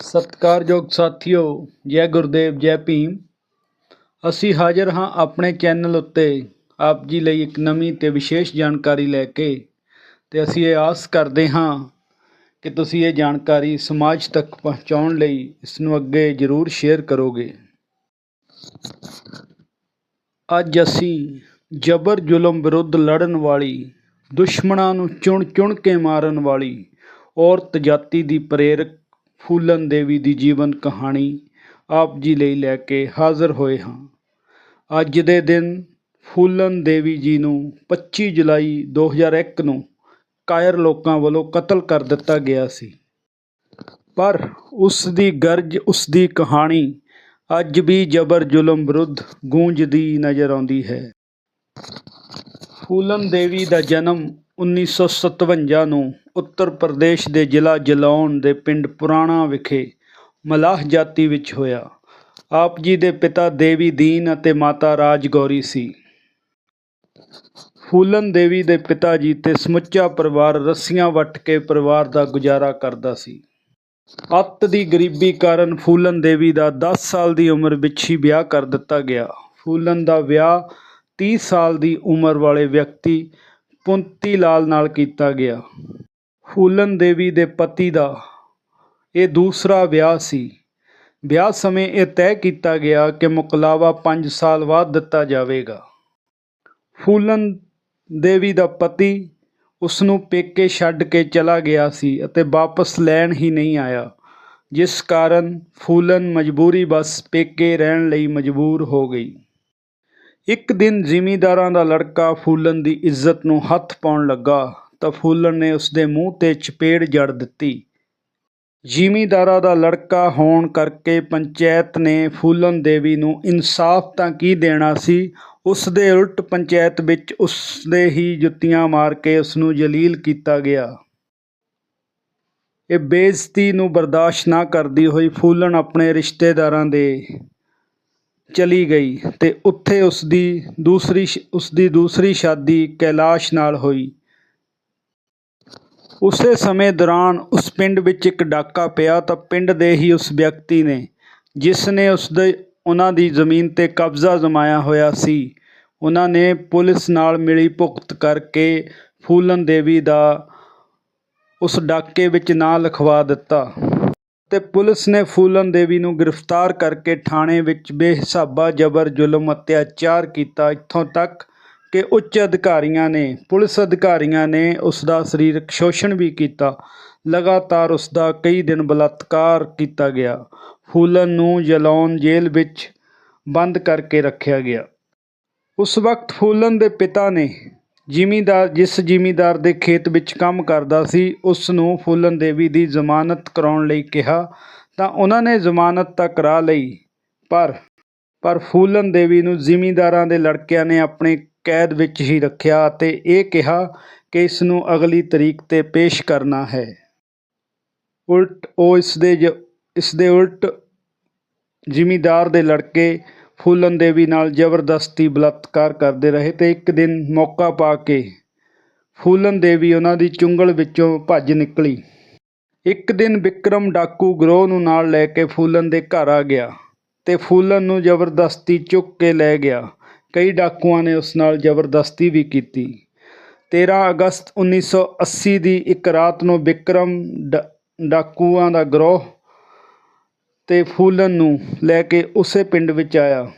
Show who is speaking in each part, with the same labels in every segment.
Speaker 1: ਸਤਿਕਾਰਯੋਗ ਸਾਥੀਓ, ਜੈ ਗੁਰਦੇਵ, ਜੈ ਭੀਮ। ਅਸੀਂ ਹਾਜ਼ਰ ਹਾਂ ਆਪਣੇ ਚੈਨਲ ਉੱਤੇ। ਆਪ ਜੀ ਲਈ ਇੱਕ ਨਵੀਂ ਤੇ ਵਿਸ਼ੇਸ਼ ਜਾਣਕਾਰੀ ਲੈ ਕੇ ਤੇ ਅਸੀਂ ਇਹ ਆਸ ਕਰਦੇ ਹਾਂ ਕਿ ਤੁਸੀਂ ਇਹ ਜਾਣਕਾਰੀ ਸਮਾਜ ਤੱਕ ਪਹੁੰਚਾਉਣ ਲਈ ਇਸ ਨੂੰ ਅੱਗੇ ਜ਼ਰੂਰ ਸ਼ੇਅਰ ਕਰੋਗੇ। ਅੱਜ ਅਸੀਂ ਜਬਰ ਜ਼ੁਲਮ ਵਿਰੁੱਧ ਲੜਨ ਵਾਲੀ, ਦੁਸ਼ਮਣਾਂ ਨੂੰ ਚੁਣ ਚੁਣ ਕੇ ਮਾਰਨ ਵਾਲੀ ਔਰਤ ਜਾਤੀ ਦੀ ਪ੍ਰੇਰਕ ਫੂਲਨ ਦੇਵੀ ਦੀ ਜੀਵਨ ਕਹਾਣੀ ਆਪ ਜੀ ਲਈ ਲੈ ਕੇ ਹਾਜ਼ਰ ਹੋਏ ਹਾਂ। ਅੱਜ ਦੇ ਦਿਨ ਫੂਲਨ ਦੇਵੀ ਜੀ ਨੂੰ 25 ਜੁਲਾਈ 2001 ਨੂੰ ਕਾਇਰ ਲੋਕਾਂ ਵੱਲੋਂ ਕਤਲ ਕਰ ਦਿੱਤਾ ਗਿਆ ਸੀ। ਪਰ ਉਸ ਦੀ ਗਰਜ, ਉਸ ਦੀ ਕਹਾਣੀ ਅੱਜ ਵੀ ਜਬਰ ਜ਼ੁਲਮ ਵਿਰੁੱਧ ਗੂੰਜਦੀ ਨਜ਼ਰ ਆਉਂਦੀ ਹੈ। ਫੂਲਨ ਦੇਵੀ ਦਾ ਜਨਮ 1957 ਨੂੰ ਉੱਤਰ ਪ੍ਰਦੇਸ਼ ਦੇ ਜ਼ਿਲ੍ਹਾ ਜਲੌਨ ਦੇ ਪਿੰਡ ਪੁਰਾਣਾ ਵਿਖੇ ਮਲਾਹ ਜਾਤੀ ਵਿੱਚ ਹੋਇਆ। ਆਪ ਜੀ ਦੇ ਪਿਤਾ ਦੇਵੀ ਦੀਨ ਅਤੇ ਮਾਤਾ ਰਾਜ ਗੌਰੀ ਸੀ। ਫੂਲਨ ਦੇਵੀ ਦੇ ਪਿਤਾ ਜੀ ਤੇ ਸਮੁੱਚਾ ਪਰਿਵਾਰ ਰੱਸੀਆਂ ਵੱਟ ਕੇ ਪਰਿਵਾਰ ਦਾ ਗੁਜ਼ਾਰਾ ਕਰਦਾ ਸੀ। ਅੱਤ ਦੀ ਗਰੀਬੀ ਕਾਰਨ ਫੂਲਨ ਦੇਵੀ ਦਾ 10 ਸਾਲ ਦੀ ਉਮਰ ਵਿੱਚ ਹੀ ਵਿਆਹ ਕਰ ਦਿੱਤਾ ਗਿਆ। ਫੂਲਨ ਦਾ ਵਿਆਹ 30 ਸਾਲ ਦੀ ਉਮਰ ਵਾਲੇ ਵਿਅਕਤੀ ਪੁੰਤੀ ਲਾਲ ਨਾਲ ਕੀਤਾ ਗਿਆ। ਫੂਲਨ ਦੇਵੀ ਦੇ ਪਤੀ ਦਾ ਇਹ ਦੂਸਰਾ ਵਿਆਹ ਸੀ। ਵਿਆਹ ਸਮੇਂ ਇਹ ਤੈਅ ਕੀਤਾ ਗਿਆ ਕਿ ਮੁਕਲਾਵਾ 5 ਸਾਲ ਬਾਅਦ ਦਿੱਤਾ ਜਾਵੇਗਾ। ਫੂਲਨ ਦੇਵੀ ਦਾ ਪਤੀ ਉਸ ਨੂੰ ਪੇਕੇ ਛੱਡ ਕੇ ਚਲਾ ਗਿਆ ਸੀ ਅਤੇ ਵਾਪਸ ਲੈਣ ਹੀ ਨਹੀਂ ਆਇਆ, ਜਿਸ ਕਾਰਨ ਫੂਲਨ ਮਜਬੂਰੀ ਬਸ ਪੇਕੇ ਰਹਿਣ ਲਈ ਮਜਬੂਰ ਹੋ ਗਈ। ਇੱਕ ਦਿਨ ਜ਼ਿਮੀਂਦਾਰਾਂ ਦਾ ਲੜਕਾ ਫੂਲਨ ਦੀ ਇੱਜ਼ਤ ਨੂੰ ਹੱਥ ਪਾਉਣ ਲੱਗਾ। ਤਾਂ ਫੂਲਨ ਨੇ ਉਸਦੇ ਮੂੰਹ ਤੇ ਚਪੇੜ ਜੜ ਦਿੱਤੀ। ਜ਼ਿਮੀਂਦਾਰਾਂ ਦਾ ਲੜਕਾ ਹੋਣ ਕਰਕੇ ਪੰਚਾਇਤ ਨੇ ਫੂਲਨ ਦੇਵੀ ਨੂੰ ਇਨਸਾਫ ਤਾਂ ਕੀ ਦੇਣਾ ਸੀ? ਉਸ ਦੇ ਉਲਟ ਪੰਚਾਇਤ ਵਿੱਚ ਉਸ ਦੇ ਹੀ ਜੁੱਤੀਆਂ ਮਾਰ ਕੇ ਉਸ ਨੂੰ ਜਲੀਲ ਕੀਤਾ ਗਿਆ। ਇਹ ਬੇਇੱਜ਼ਤੀ ਨੂੰ ਬਰਦਾਸ਼ਤ ਨਾ ਕਰਦੀ ਹੋਈ ਫੂਲਨ ਆਪਣੇ ਰਿਸ਼ਤੇਦਾਰਾਂ ਦੇ ਚਲੀ ਗਈ ਤੇ ਉੱਥੇ ਉਸ ਦੀ ਦੂਸਰੀ ਸ਼- ਉਸ ਦੀ ਦੂਸਰੀ ਸ਼ਾਦੀ ਕੈਲਾਸ਼ ਨਾਲ ਹੋਈ। ਉਸੇ ਸਮੇਂ ਦੌਰਾਨ ਉਸ ਪਿੰਡ ਵਿੱਚ ਇੱਕ ਡਾਕਾ ਪਿਆ ਤਾਂ ਪਿੰਡ ਦੇ ਹੀ ਉਸ ਵਿਅਕਤੀ ਨੇ, ਜਿਸ ਨੇ ਉਸ ਦੇ ਉਹਨਾਂ ਦੀ ਜ਼ਮੀਨ ਤੇ ਕਬਜ਼ਾ ਜਮਾਇਆ ਹੋਇਆ ਸੀ। ਉਹਨਾਂ ਨੇ ਪੁਲਿਸ ਨਾਲ ਮਿਲੀ ਭੁਗਤ ਕਰਕੇ ਫੂਲਨ ਦੇਵੀ ਦਾ ਉਸ ਡਾਕੇ ਵਿੱਚ ਨਾਂ ਲਿਖਵਾ ਦਿੱਤਾ ਤੇ ਪੁਲਿਸ ਨੇ ਫੂਲਨ ਦੇਵੀ ਨੂੰ ਗ੍ਰਿਫਤਾਰ ਕਰਕੇ ਥਾਣੇ ਵਿੱਚ ਬੇਹਿਸਾਬਾ ਜ਼ਬਰ ਜ਼ੁਲਮ ਅਤਿਆਚਾਰ ਕੀਤਾ। ਇੱਥੋਂ ਤੱਕ ਕਿ ਉੱਚ ਅਧਿਕਾਰੀਆਂ ਨੇ, ਪੁਲਿਸ ਅਧਿਕਾਰੀਆਂ ਨੇ ਉਸ ਦਾ ਸਰੀਰਕ ਸ਼ੋਸ਼ਣ ਵੀ ਕੀਤਾ। ਲਗਾਤਾਰ ਉਸ ਦਾ ਕਈ ਦਿਨ ਬਲਾਤਕਾਰ ਕੀਤਾ ਗਿਆ। ਫੂਲਨ ਨੂੰ ਜਲੌਨ ਜੇਲ੍ਹ ਵਿੱਚ ਬੰਦ ਕਰਕੇ ਰੱਖਿਆ ਗਿਆ। ਉਸ ਵਕਤ ਫੂਲਨ ਦੇ ਪਿਤਾ ਨੇ ਜ਼ਿਮੀਦਾਰ, ਜਿਸ ਜ਼ਿਮੀਦਾਰ ਦੇ ਖੇਤ ਵਿੱਚ ਕੰਮ ਕਰਦਾ ਸੀ, ਉਸ ਨੂੰ ਫੂਲਨ ਦੇਵੀ ਦੀ ਜ਼ਮਾਨਤ ਕਰਾਉਣ ਲਈ ਕਿਹਾ ਤਾਂ ਉਹਨਾਂ ਨੇ ਜ਼ਮਾਨਤ ਤਾਂ ਕਰਾ ਲਈ, ਪਰ ਪਰ ਫੂਲਨ ਦੇਵੀ ਨੂੰ ਜ਼ਿਮੀਦਾਰਾਂ ਦੇ ਲੜਕਿਆਂ ਨੇ ਆਪਣੇ ਕੈਦ ਵਿੱਚ ਹੀ ਰੱਖਿਆ ਅਤੇ ਇਹ ਕਿਹਾ ਕਿ ਇਸ ਨੂੰ ਅਗਲੀ ਤਰੀਕ ਤੇ ਪੇਸ਼ ਕਰਨਾ ਹੈ। ਉਲਟ ਉਹ ਇਸ ਦੇ ਜ- ਇਸ ਦੇ ਉਲਟ ਜ਼ਿਮੀਦਾਰ ਦੇ ਲੜਕੇ ਫੂਲਨ ਦੇਵੀ ਨਾਲ ਜ਼ਬਰਦਸਤੀ ਬਲਾਤਕਾਰ ਕਰਦੇ ਰਹੇ ਤੇ ਇੱਕ ਦਿਨ ਮੌਕਾ ਪਾ ਕੇ ਫੂਲਨ ਦੇਵੀ ਉਹਨਾਂ ਦੀ ਚੁੰਗਲ ਵਿੱਚੋਂ ਭੱਜ ਨਿਕਲੀ। ਇੱਕ ਦਿਨ ਵਿਕਰਮ ਡਾਕੂ ਗਰੋਹ ਨੂੰ ਨਾਲ ਲੈ ਕੇ ਫੂਲਨ ਦੇ ਘਰ ਆ ਗਿਆ ਤੇ ਫੂਲਨ ਨੂੰ ਜ਼ਬਰਦਸਤੀ ਚੁੱਕ ਕੇ ਲੈ ਗਿਆ। ਕਈ ਡਾਕੂਆਂ ਨੇ ਉਸ ਨਾਲ ਜ਼ਬਰਦਸਤੀ ਵੀ ਕੀਤੀ। 13 ਅਗਸਤ 1980 ਦੀ ਇੱਕ ਰਾਤ ਨੂੰ ਵਿਕਰਮ ਡ- ਡਾਕੂਆਂ ਦਾ ਗਰੋਹ ਤੇ ਫੂਲਨ ਨੂੰ ਲੈ ਕੇ ਉਸੇ ਪਿੰਡ ਵਿੱਚ ਆਇਆ।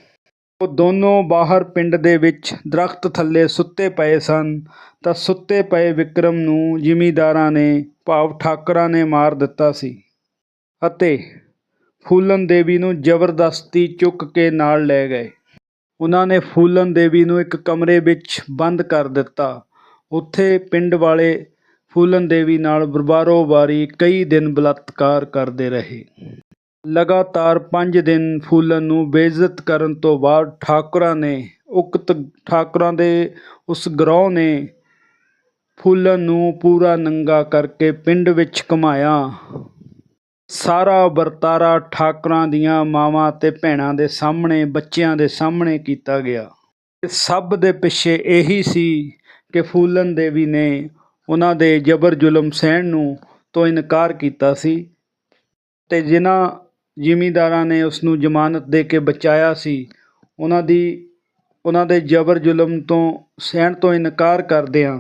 Speaker 1: ਉਹ ਦੋਨੋਂ ਬਾਹਰ ਪਿੰਡ ਦੇ ਵਿੱਚ ਦਰਖਤ ਥੱਲੇ ਸੁੱਤੇ ਪਏ ਸਨ ਤਾਂ ਸੁੱਤੇ ਪਏ ਵਿਕਰਮ ਨੂੰ ਜ਼ਿਮੀਂਦਾਰਾਂ ਨੇ, ਭਾਵ ਠਾਕਰਾਂ ਨੇ ਮਾਰ ਦਿੱਤਾ ਸੀ ਅਤੇ ਫੂਲਨ ਦੇਵੀ ਨੂੰ ਜ਼ਬਰਦਸਤੀ ਚੁੱਕ ਕੇ ਨਾਲ ਲੈ ਗਏ। ਉਹਨਾਂ ਨੇ ਫੂਲਨ ਦੇਵੀ ਨੂੰ ਇੱਕ ਕਮਰੇ ਵਿੱਚ ਬੰਦ ਕਰ ਦਿੱਤਾ। ਉੱਥੇ ਪਿੰਡ ਵਾਲੇ ਫੂਲਨ ਦੇਵੀ ਨਾਲ ਬਰਬਾਰੋ ਬਾਰੀ ਕਈ ਦਿਨ ਬਲਾਤਕਾਰ ਕਰਦੇ ਰਹੇ। ਲਗਾਤਾਰ 5 ਦਿਨ ਫੂਲਨ ਨੂੰ ਬੇਇੱਜ਼ਤ ਕਰਨ ਤੋਂ ਬਾਅਦ ਠਾਕੁਰਾਂ ਨੇ ਉਕਤ, ਠਾਕੁਰਾਂ ਦੇ ਉਸ ਗਰੋਹ ਨੇ ਫੂਲਨ ਨੂੰ ਪੂਰਾ ਨੰਗਾ ਕਰਕੇ ਪਿੰਡ ਵਿੱਚ ਘੁਮਾਇਆ। ਸਾਰਾ ਵਰਤਾਰਾ ਠਾਕੁਰਾਂ ਦੀਆਂ ਮਾਵਾਂ ਅਤੇ ਭੈਣਾਂ ਦੇ ਸਾਹਮਣੇ, ਬੱਚਿਆਂ ਦੇ ਸਾਹਮਣੇ ਕੀਤਾ ਗਿਆ। ਇਹ ਸਭ ਦੇ ਪਿੱਛੇ ਇਹੀ ਸੀ ਕਿ ਫੂਲਨ ਦੇਵੀ ਨੇ ਉਹਨਾਂ ਦੇ ਜਬਰ ਜ਼ੁਲਮ ਸਹਿਣ ਨੂੰ ਤੋਂ ਇਨਕਾਰ ਕੀਤਾ ਸੀ ਤੇ ਜਿਨ੍ਹਾਂ ਜ਼ਿਮੀਂਦਾਰਾਂ ਨੇ ਉਸ ਨੂੰ ਜ਼ਮਾਨਤ ਦੇ ਕੇ ਬਚਾਇਆ ਸੀ, ਉਹਨਾਂ ਦੀ, ਉਹਨਾਂ ਦੇ ਜ਼ਬਰ ਜ਼ੁਲਮ ਤੋਂ, ਸਹਿਣ ਤੋਂ ਇਨਕਾਰ ਕਰਦਿਆਂ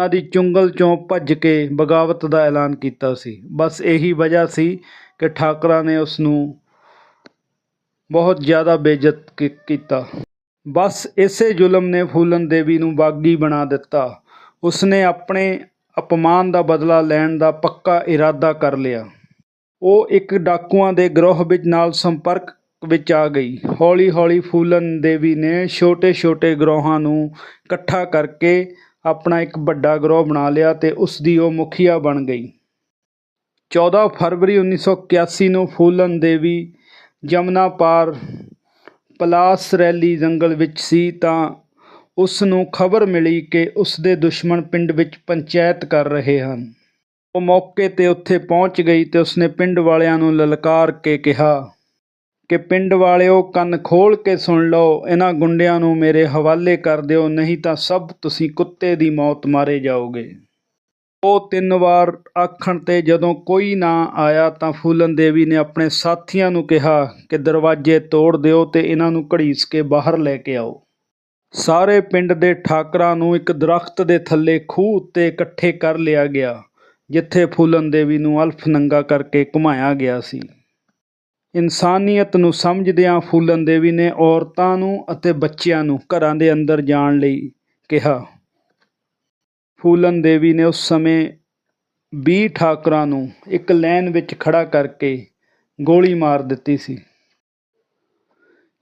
Speaker 1: ਉਹਨਾਂ ਦੀ ਚੁੰਗਲ ਚੋਂ ਭੱਜ ਕੇ ਬਗਾਵਤ ਦਾ ਐਲਾਨ ਕੀਤਾ ਸੀ। ਬਸ ਇਹੀ ਵਜ੍ਹਾ ਸੀ ਕਿ ਠਾਕਰਾ ਨੇ ਉਸ ਨੂੰ ਬਹੁਤ ਜ਼ਿਆਦਾ ਬੇਇੱਜ਼ਤ ਕੀਤਾ। ਬਸ ਇਸੇ ਜ਼ੁਲਮ ਨੇ ਫੂਲਨ ਦੇਵੀ ਨੂੰ ਬਾਗੀ ਬਣਾ ਦਿੱਤਾ। ਉਸਨੇ ਆਪਣੇ ਅਪਮਾਨ ਦਾ ਬਦਲਾ ਲੈਣ ਦਾ ਪੱਕਾ ਇਰਾਦਾ ਕਰ ਲਿਆ। ਉਹ ਇੱਕ ਡਾਕੂਆਂ ਦੇ ਗਰੋਹ ਵਿੱਚ ਨਾਲ ਸੰਪਰਕ ਵਿੱਚ ਆ ਗਈ। ਹੌਲੀ-ਹੌਲੀ ਫੂਲਨ ਦੇਵੀ ਨੇ ਛੋਟੇ-ਛੋਟੇ ਗਰੋਹਾਂ ਨੂੰ ਇਕੱਠਾ ਕਰਕੇ ਆਪਣਾ ਇੱਕ ਵੱਡਾ ਗਰੋਹ ਬਣਾ ਲਿਆ ਤੇ ਉਸ ਦੀ ਉਹ ਮੁਖੀਆ ਬਣ ਗਈ। 14 ਫਰਵਰੀ 1981 ਨੂੰ ਫੂਲਨ ਦੇਵੀ ਜਮਨਾ ਪਾਰ ਪਲਾਸ ਰੈਲੀ ਜੰਗਲ ਵਿੱਚ ਸੀ ਤਾਂ ਉਸ ਨੂੰ ਖਬਰ ਮਿਲੀ ਕਿ ਉਸ ਦੇ ਦੁਸ਼ਮਣ ਪਿੰਡ ਵਿੱਚ ਪੰਚਾਇਤ ਕਰ ਰਹੇ ਹਨ। ਉਹ ਮੌਕੇ ਤੇ ਉੱਥੇ ਪਹੁੰਚ ਗਈ ਤੇ ਉਸਨੇ ਪਿੰਡ ਵਾਲਿਆਂ ਨੂੰ ਲਲਕਾਰ ਕੇ ਕਿਹਾ ਕਿ ਪਿੰਡ ਵਾਲਿਓ ਕੰਨ ਖੋਲ ਕੇ ਸੁਣ ਲਓ, ਇਹਨਾਂ ਗੁੰਡਿਆਂ ਨੂੰ ਮੇਰੇ ਹਵਾਲੇ ਕਰ ਦਿਓ, ਨਹੀਂ ਤਾਂ ਸਭ ਤੁਸੀਂ ਕੁੱਤੇ ਦੀ ਮੌਤ ਮਾਰੇ ਜਾਓਗੇ। ਉਹ ਤਿੰਨ ਵਾਰ ਆਖਣ ਤੇ ਜਦੋਂ ਕੋਈ ਨਾ ਆਇਆ ਤਾਂ ਫੂਲਨ ਦੇਵੀ ਨੇ ਆਪਣੇ ਸਾਥੀਆਂ ਨੂੰ ਕਿਹਾ ਕਿ ਦਰਵਾਜ਼ੇ ਤੋੜ ਦਿਓ ਤੇ ਇਹਨਾਂ ਨੂੰ ਘੜੀਸ ਕੇ ਬਾਹਰ ਲੈ ਕੇ ਆਓ। ਸਾਰੇ ਪਿੰਡ ਦੇ ਠਾਕਰਾਂ ਨੂੰ ਇੱਕ ਦਰਖਤ ਦੇ ਥੱਲੇ ਖੂਹ ਉੱਤੇ ਇਕੱਠੇ ਕਰ ਲਿਆ ਗਿਆ, ਜਿੱਥੇ ਫੂਲਨ ਦੇਵੀ ਨੂੰ ਅਲਫ ਨੰਗਾ ਕਰਕੇ ਘੁਮਾਇਆ ਗਿਆ ਸੀ। ਇਨਸਾਨੀਅਤ ਨੂੰ ਸਮਝਦਿਆਂ ਫੂਲਨ ਦੇਵੀ ਨੇ ਔਰਤਾਂ ਨੂੰ ਅਤੇ ਬੱਚਿਆਂ ਨੂੰ ਘਰਾਂ ਦੇ ਅੰਦਰ ਜਾਣ ਲਈ ਕਿਹਾ। ਫੂਲਨ ਦੇਵੀ ਨੇ ਉਸ ਸਮੇਂ 20 ਠਾਕਰਾਂ ਨੂੰ ਇੱਕ ਲਾਈਨ ਵਿੱਚ ਖੜਾ ਕਰਕੇ ਗੋਲੀ ਮਾਰ ਦਿੱਤੀ ਸੀ।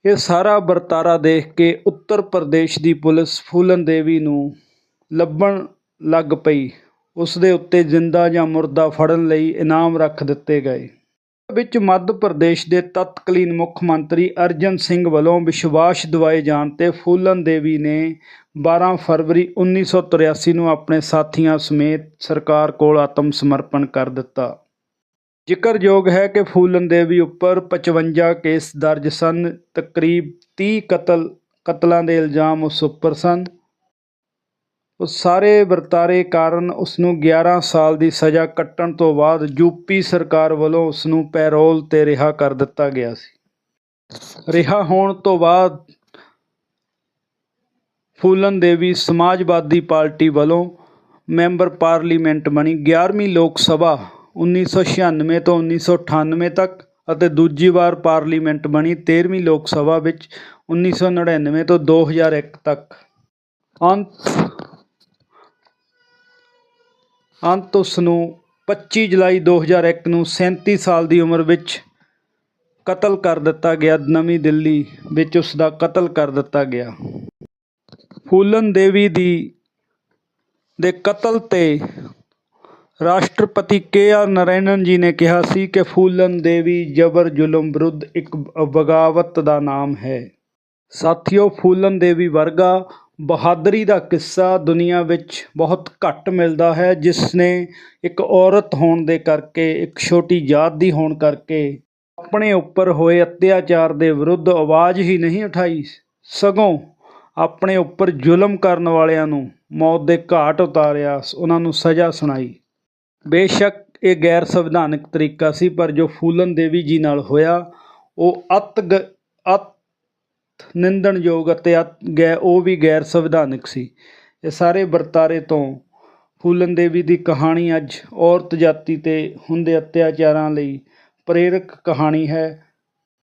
Speaker 1: ਇਹ ਸਾਰਾ ਵਰਤਾਰਾ ਦੇਖ ਕੇ ਉੱਤਰ ਪ੍ਰਦੇਸ਼ ਦੀ ਪੁਲਿਸ ਫੂਲਨ ਦੇਵੀ ਨੂੰ ਲੱਭਣ ਲੱਗ ਪਈ। ਉਸ ਦੇ ਉੱਤੇ ਜ਼ਿੰਦਾ ਜਾਂ ਮੁਰਦਾ ਫੜਨ ਲਈ ਇਨਾਮ ਰੱਖ ਦਿੱਤੇ ਗਏ। ਵਿੱਚ ਮੱਧ ਪ੍ਰਦੇਸ਼ ਦੇ ਤਤਕਾਲੀਨ ਮੁੱਖ ਮੰਤਰੀ ਅਰਜਨ ਸਿੰਘ ਵੱਲੋਂ ਵਿਸ਼ਵਾਸ ਦਿਵਾਏ ਜਾਣ ਤੇ ਫੂਲਨ ਦੇਵੀ ਨੇ 12 ਫਰਵਰੀ 1983 ਨੂੰ ਆਪਣੇ ਸਾਥੀਆਂ ਸਮੇਤ ਸਰਕਾਰ ਕੋਲ ਆਤਮ ਸਮਰਪਣ ਕਰ ਦਿੱਤਾ। ਜ਼ਿਕਰਯੋਗ ਹੈ ਕਿ ਫੂਲਨ ਦੇਵੀ ਉੱਪਰ 55 ਕੇਸ ਦਰਜ ਸਨ। ਤਕਰੀਬ 30 ਕਤਲ, ਕਤਲਾਂ ਦੇ ਇਲਜ਼ਾਮ ਉਸ ਉੱਪਰ ਸਨ। ਉਹ ਸਾਰੇ ਵਰਤਾਰੇ ਕਾਰਨ ਉਸ ਨੂੰ 11 ਸਾਲ ਦੀ ਸਜ਼ਾ ਕੱਟਣ ਤੋਂ ਬਾਅਦ ਯੂਪੀ ਸਰਕਾਰ ਵੱਲੋਂ ਉਸ ਨੂੰ ਪੈਰੋਲ ਤੇ ਰਿਹਾ ਕਰ ਦਿੱਤਾ ਗਿਆ ਸੀ। ਰਿਹਾ ਹੋਣ ਤੋਂ ਬਾਅਦ ਫੂਲਨ ਦੇਵੀ ਸਮਾਜਵਾਦੀ ਪਾਰਟੀ ਵੱਲੋਂ ਮੈਂਬਰ ਪਾਰਲੀਮੈਂਟ ਬਣੀ 11ਵੀਂ ਲੋਕ ਸਭਾ 1996 ਤੋਂ 1998 ਤੱਕ ਅਤੇ ਦੂਜੀ ਵਾਰ ਪਾਰਲੀਮੈਂਟ ਬਣੀ 13ਵੀਂ ਲੋਕ ਸਭਾ ਵਿੱਚ 1999 ਤੋਂ 2001 ਤੱਕ। ਅੰਤ ਅੰਤ ਉਸ ਨੂੰ 25 ਜੁਲਾਈ 2001 ਨੂੰ 37 ਸਾਲ ਦੀ ਉਮਰ ਵਿੱਚ ਕਤਲ ਕਰ ਦਿੱਤਾ ਗਿਆ। ਨਵੀਂ ਦਿੱਲੀ ਵਿੱਚ ਉਸ ਦਾ ਕਤਲ ਕਰ ਦਿੱਤਾ ਗਿਆ। ਫੂਲਨ ਦੇਵੀ ਦੀ, ਦੇ ਕਤਲ ਤੇ ਰਾਸ਼ਟਰਪਤੀ ਕੇ ਆਰ ਨਰੈਣਨ ਜੀ ਨੇ ਕਿਹਾ ਸੀ ਕਿ ਫੂਲਨ ਦੇਵੀ ਜਬਰ ਜ਼ੁਲਮ ਵਿਰੁੱਧ ਇੱਕ ਬਗਾਵਤ ਦਾ ਨਾਮ ਹੈ। ਸਾਥੀਓ, ਫੂਲਨ ਦੇਵੀ ਵਰਗਾ ਬਹਾਦਰੀ ਦਾ ਕਿੱਸਾ ਦੁਨੀਆ ਵਿੱਚ ਬਹੁਤ ਘੱਟ ਮਿਲਦਾ ਹੈ, ਜਿਸ ਨੇ ਇੱਕ ਔਰਤ ਹੋਣ ਦੇ ਕਰਕੇ, ਇੱਕ ਛੋਟੀ ਜਾਤ ਦੀ ਹੋਣ ਕਰਕੇ ਆਪਣੇ ਉੱਪਰ ਹੋਏ ਅਤਿਆਚਾਰ ਦੇ ਵਿਰੁੱਧ ਆਵਾਜ਼ ਹੀ ਨਹੀਂ ਉਠਾਈ। ਸਗੋਂ ਆਪਣੇ ਉੱਪਰ ਜ਼ੁਲਮ ਕਰਨ ਵਾਲਿਆਂ ਨੂੰ ਮੌਤ ਦੇ ਘਾਟ ਉਤਾਰਿਆ, ਉਹਨਾਂ ਨੂੰ ਸਜ਼ਾ ਸੁਣਾਈ। ਬੇਸ਼ੱਕ ਇਹ ਗੈਰ ਸੰਵਿਧਾਨਕ ਤਰੀਕਾ ਸੀ, ਪਰ ਜੋ ਫੂਲਨ ਦੇਵੀ ਜੀ ਨਾਲ ਹੋਇਆ, ਉਹ ਅਤ ਗ- ਅਤ ਨਿੰਦਣਯੋਗ ਅਤੇ ਅਤ, ਗੈ, ਉਹ ਵੀ ਗੈਰ ਸੰਵਿਧਾਨਕ ਸੀ। ਇਹ ਸਾਰੇ ਵਰਤਾਰੇ ਤੋਂ ਫੂਲਨ ਦੇਵੀ ਦੀ ਕਹਾਣੀ ਅੱਜ ਔਰਤ ਜਾਤੀ ਤੇ ਹੁੰਦੇ ਅਤਿਆਚਾਰਾਂ ਲਈ ਪ੍ਰੇਰਕ ਕਹਾਣੀ ਹੈ।